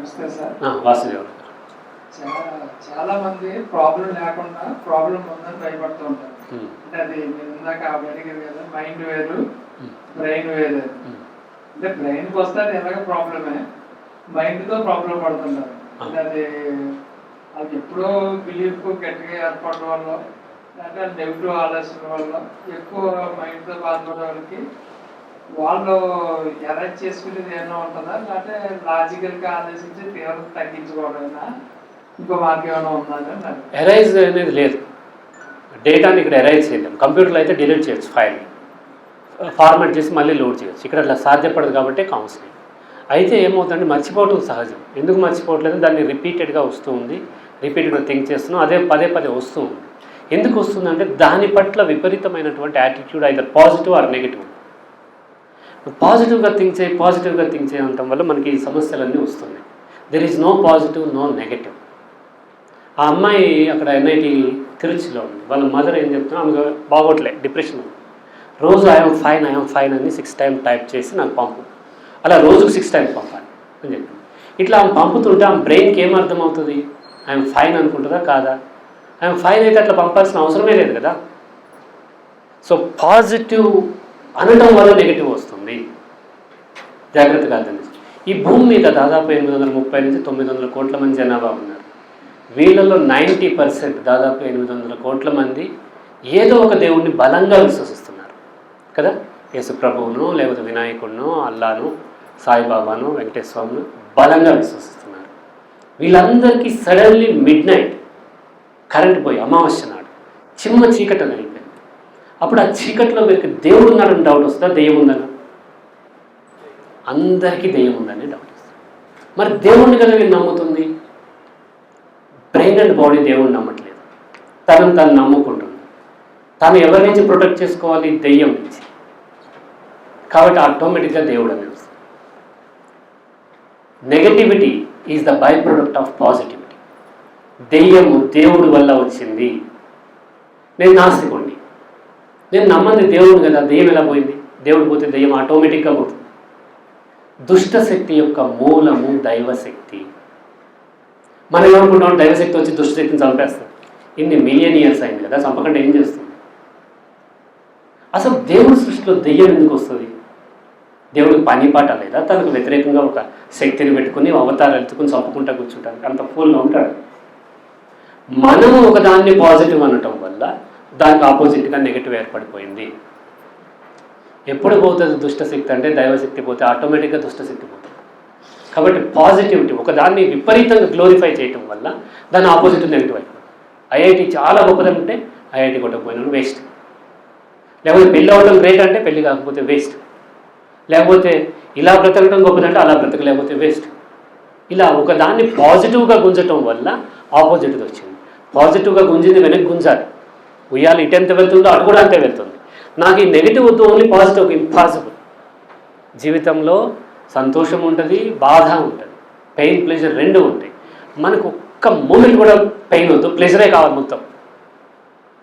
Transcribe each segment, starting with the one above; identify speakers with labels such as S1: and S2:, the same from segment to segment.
S1: నమస్తే సార్.
S2: వాసుదేవ్
S1: చాలా చాలా మంది ప్రాబ్లం లేకుండా ప్రాబ్లం ఉందని భయపడుతూ ఉంటారు. అంటే అది మీరు ఇందాక అడిగారు కదా మైండ్ వేరు బ్రెయిన్ వేరు. అంటే బ్రెయిన్కి వస్తే అది ఎలాగ ప్రాబ్లమే మైండ్తో ప్రాబ్లం పడుతుంటారు. అంటే అది అది ఎప్పుడో బిలీఫ్ గట్టిగా ఏర్పడడం వల్ల అంటే నెగిటివ్ ఆలోచన వల్ల ఎక్కువ మైండ్తో బాధపడే వాళ్ళకి వాళ్ళు ఎరైజ్ చేసుకునేది ఏమైనా ఉంటుందా? లేకపోతే లాజికల్గా ఆలోచించి తీవ్రత తగ్గించుకోవడమేనా? ఇంకో మార్గం ఏమైనా ఉందా
S2: ఎరైజ్ అనేది లేదు. డేటాని ఇక్కడ ఎరైజ్ చేయలేం. కంప్యూటర్లో అయితే డిలీట్ చేయొచ్చు ఫైల్ని ఫార్మాట్ చేసి మళ్ళీ లోడ్ చేయొచ్చు. ఇక్కడ అట్లా సాధ్యపడదు కాబట్టి కౌన్సిలింగ్ అయితే ఏమవుతుందంటే మర్చిపోవడం సహజం. ఎందుకు మర్చిపోవట్లేదు? దాన్ని రిపీటెడ్గా వస్తూ ఉంది. రిపీటెడ్గా థింక్ చేస్తున్నాం. అదే పదే పదే వస్తూ ఉంది. ఎందుకు వస్తుందంటే దాని పట్ల విపరీతమైనటువంటి attitude either positive or negative పాజిటివ్గా థింక్ చేయి పాజిటివ్గా థింక్ చేయడం వల్ల మనకి ఈ సమస్యలన్నీ వస్తున్నాయి. There is no positive no negative ఆ అమ్మాయి అక్కడ ఎన్ఐటి తిరుచిలో ఉంది. వాళ్ళ మదర్ ఏం చెప్తున్నా ఆమె బాగోట్లే డిప్రెషన్ రోజు ఐఎమ్ ఫైన్ ఐఎమ్ ఫైన్ అని సిక్స్ టైం టైప్ చేసి నాకు పంపు. అలా రోజుకు సిక్స్ టైం పంపాలి అని చెప్పి. ఇట్లా ఆమె పంపుతుంటే ఆమె బ్రెయిన్కి ఏం అర్థమవుతుంది? ఐఎమ్ ఫైన్ అనుకుంటుందా? కాదా? ఐఎమ్ ఫైన్ అయితే అట్లా పంపాల్సిన అవసరమే లేదు కదా. సో పాజిటివ్ అనడం వల్ల నెగిటివ్ వస్తుంది. జాగ్రత్తగా అర్థం ఈ భూమి మీద దాదాపు ఎనిమిది వందల ముప్పై నుంచి తొమ్మిది వందల కోట్ల మంది జనాభా ఉన్నారు. వీళ్ళలో నైంటీ పర్సెంట్ దాదాపు ఎనిమిది వందల కోట్ల మంది ఏదో ఒక దేవుణ్ణి బలంగా విశ్వసిస్తున్నారు. కదా? యేసు ప్రభువును లేకపోతే వినాయకుడును అల్లాను సాయిబాబాను వెంకటేశ్వరును బలంగా విశ్వసిస్తున్నారు. వీళ్ళందరికీ సడన్లీ మిడ్ నైట్ కరెంట్ పోయి అమావాస్య నాడు చిమ్మ చీకటి అయిపోయింది అప్పుడు ఆ చీకట్లో మీకు దేవుడు ఉన్నాడని డౌట్ వస్తుందా? దెయ్యం ఉందని అందరికీ దెయ్యం ఉందని డౌట్ వస్తుంది. మరి దేవుణ్ణి కదా వీళ్ళు నమ్ముతుంది? బ్రెయిన్ అండ్ బాడీ దేవుణ్ణి నమ్మట్లేదు. తనను తను నమ్ముకుంటుంది. తను ఎవరి నుంచి ప్రొటెక్ట్ చేసుకోవాలి? దెయ్యం నుంచి. కాబట్టి ఆటోమేటిక్గా దేవుడు అని వస్తుంది negativity is the by product of positivity దెయ్యము దేవుడి వల్ల వచ్చింది. నేను నాస్తికుణ్ణి నేను నమ్మంది దేవుడు కదా దెయ్యం ఎలా పోయింది? దేవుడు పోతే దెయ్యం ఆటోమేటిక్గా పోతుంది. దుష్ట శక్తి యొక్క మూలము దైవశక్తి మనం ఏమనుకుంటాం? దైవశక్తి వచ్చి దుష్టశక్తిని చంపేస్తాం ఇన్ని మిలియన్ ఇయర్స్ అయింది కదా చంపకుండా ఏం చేస్తుంది? అసలు దేవుడి సృష్టిలో దెయ్యం ఎందుకు వస్తుంది? దేవుడికి పని పాట లేదా? తనకు వ్యతిరేకంగా ఒక శక్తిని పెట్టుకుని అవతారాలు ఎత్తుకుని చంపుకుంటా కూర్చుంటాను అంత ఫుల్గా ఉంటాడు. మనము ఒకదాన్ని పాజిటివ్ అనటం వల్ల దానికి ఆపోజిట్గా నెగిటివ్ ఏర్పడిపోయింది. ఎప్పుడు పోతుంది దుష్టశక్తి అంటే దైవశక్తి పోతే ఆటోమేటిక్గా దుష్టశక్తి పోతుంది. కాబట్టి పాజిటివిటీ ఒకదాన్ని విపరీతంగా గ్లోరిఫై చేయటం వల్ల దాని ఆపోజిట్ నెగిటివ్ అయిపోతుంది. ఐఐటి చాలా గొప్పదంటే ఐఐటి కొట్టకపోయినా వేస్ట్ లేకపోతే పెళ్ళి అవ్వడం గ్రేట్ అంటే పెళ్ళి కాకపోతే వేస్ట్ లేకపోతే ఇలా బ్రతకడం గొప్పదంటే అలా బ్రతకలేకపోతే వేస్ట్ ఇలా ఒకదాన్ని పాజిటివ్గా గుంజటం వల్ల ఆపోజిట్ వచ్చింది. పాజిటివ్గా గుంజింది వెనక్కి గుంజాలి. ఉయ్యాలి ఇటు ఎంత వెళ్తుందో అటు కూడా అంతే వెళ్తుంది. నాకు ఈ నెగిటివ్ వద్దు ఓన్లీ పాజిటివ్ ఇంపాసిబుల్ జీవితంలో సంతోషం ఉంటుంది బాధ ఉంటుంది పెయిన్ ప్లెజర్ రెండు ఉంటాయి. మనకు ఒక్క మూమెంట్ కూడా పెయిన్ వద్దు ప్లెజరే కావాలి మొత్తం.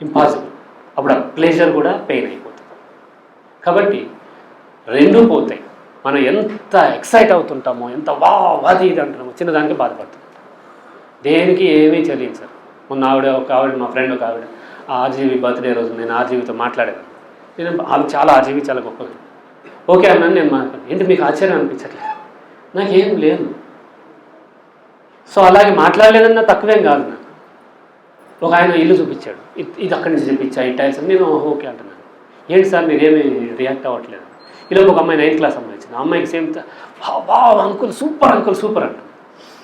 S2: ఇంపాసిబుల్ అప్పుడు ఆ ప్లెజర్ కూడా పెయిన్ అయిపోతుంది. కాబట్టి రెండూ పోతాయి. మనం ఎంత ఎక్సైట్ అవుతుంటామో ఎంత వా అది ఇది అంటున్నామో చిన్నదానికి బాధపడుతుంది దేనికి ఏమీ చెల్లించరు మొన్న ఆవిడ ఒక ఆవిడ మా ఫ్రెండ్ ఒక ఆవిడ ఆర్జీవి బర్త్డే రోజు నేను ఆర్జీవితో మాట్లాడాను నేను ఆమె చాలా ఆర్జీవి చాలా గొప్పగా ఓకే అన్నాను నేను మాట్లాడాను ఏంటి మీకు ఆశ్చర్యం అనిపించట్లేదు? నాకేం లేదు. సో అలాగే మాట్లాడలేదన్నా తక్కువేం కాదు నాకు. ఒక ఆయన ఇల్లు చూపించాడు. ఇది అక్కడి నుంచి చూపించా ఈ టైల్స్ నేను ఓకే అంటున్నాను. ఏంటి సార్ మీరేమి రియాక్ట్ అవ్వట్లేదు? ఇలా ఒక అమ్మాయి నైన్త్ క్లాస్ అమ్మాయి వచ్చింది. ఆ అమ్మాయికి సేమ్ వా అంకుల్ సూపర్ అంకుల్ సూపర్ అంటుంది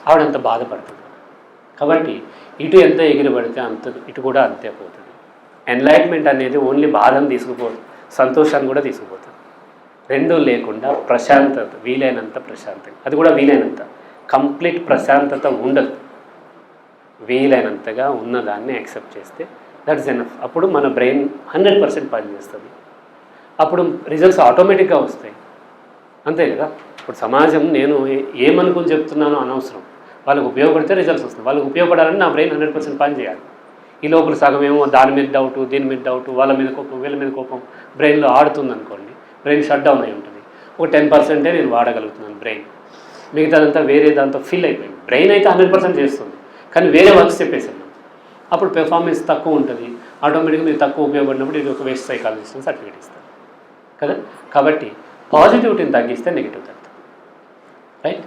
S2: ఆవిడంత బాధపడుతుంది. కాబట్టి ఇటు ఎంత ఎగిరిపడితే అంత ఇటు కూడా అంతే పోతుంది. ఎన్లైట్మెంట్ అనేది ఓన్లీ బాధను తీసుకుపోదు సంతోషాన్ని కూడా తీసుకుపోతుంది. రెండూ లేకుండా ప్రశాంతత వీలైనంత ప్రశాంతంగా. అది కూడా వీలైనంత. కంప్లీట్ ప్రశాంతత ఉండదు. వీలైనంతగా ఉన్నదాన్ని యాక్సెప్ట్ చేస్తే దట్ ఇస్ ఎనఫ్ అప్పుడు మన బ్రెయిన్ హండ్రెడ్ పర్సెంట్ పనిచేస్తుంది. అప్పుడు రిజల్ట్స్ ఆటోమేటిక్గా వస్తాయి. అంతే కదా? ఇప్పుడు సమాజం నేను ఏ- ఏమనుకుని చెప్తున్నానో అనవసరం. వాళ్ళకి ఉపయోగపడితే రిజల్ట్స్ వస్తాయి. వాళ్ళకి ఉపయోగపడాలని నా బ్రెయిన్ హండ్రెడ్ పర్సెంట్ పని చేయాలి ఈ లోపల సగం ఏమో దాని మీద డౌట్ దీని మీద డౌట్ వాళ్ళ మీద కోపం వీళ్ళ మీద కోపం. బ్రెయిన్లో ఆడుతుంది అనుకోండి బ్రెయిన్ షట్ డౌన్ అయి ఉంటుంది. ఒక టెన్ పర్సెంటే నేను వాడగలుగుతున్నాను బ్రెయిన్ మిగతాదంతా వేరే దాంతో ఫిల్ అయిపోయింది. బ్రెయిన్ అయితే హండ్రెడ్ పర్సెంట్ చేస్తుంది కానీ వేరే వర్క్స్ చెప్పేసాను అప్పుడు పెర్ఫార్మెన్స్ తక్కువ ఉంటుంది. ఆటోమేటిక్గా మీరు తక్కువ ఉపయోగపడినప్పుడు ఇది ఒక వేస్ట్ సైకాలజిస్ట్ సర్టిఫికేట్ ఇస్తారు. కదా? కాబట్టి పాజిటివిటీని తగ్గిస్తే నెగిటివ్ తగ్గుతుంది. రైట్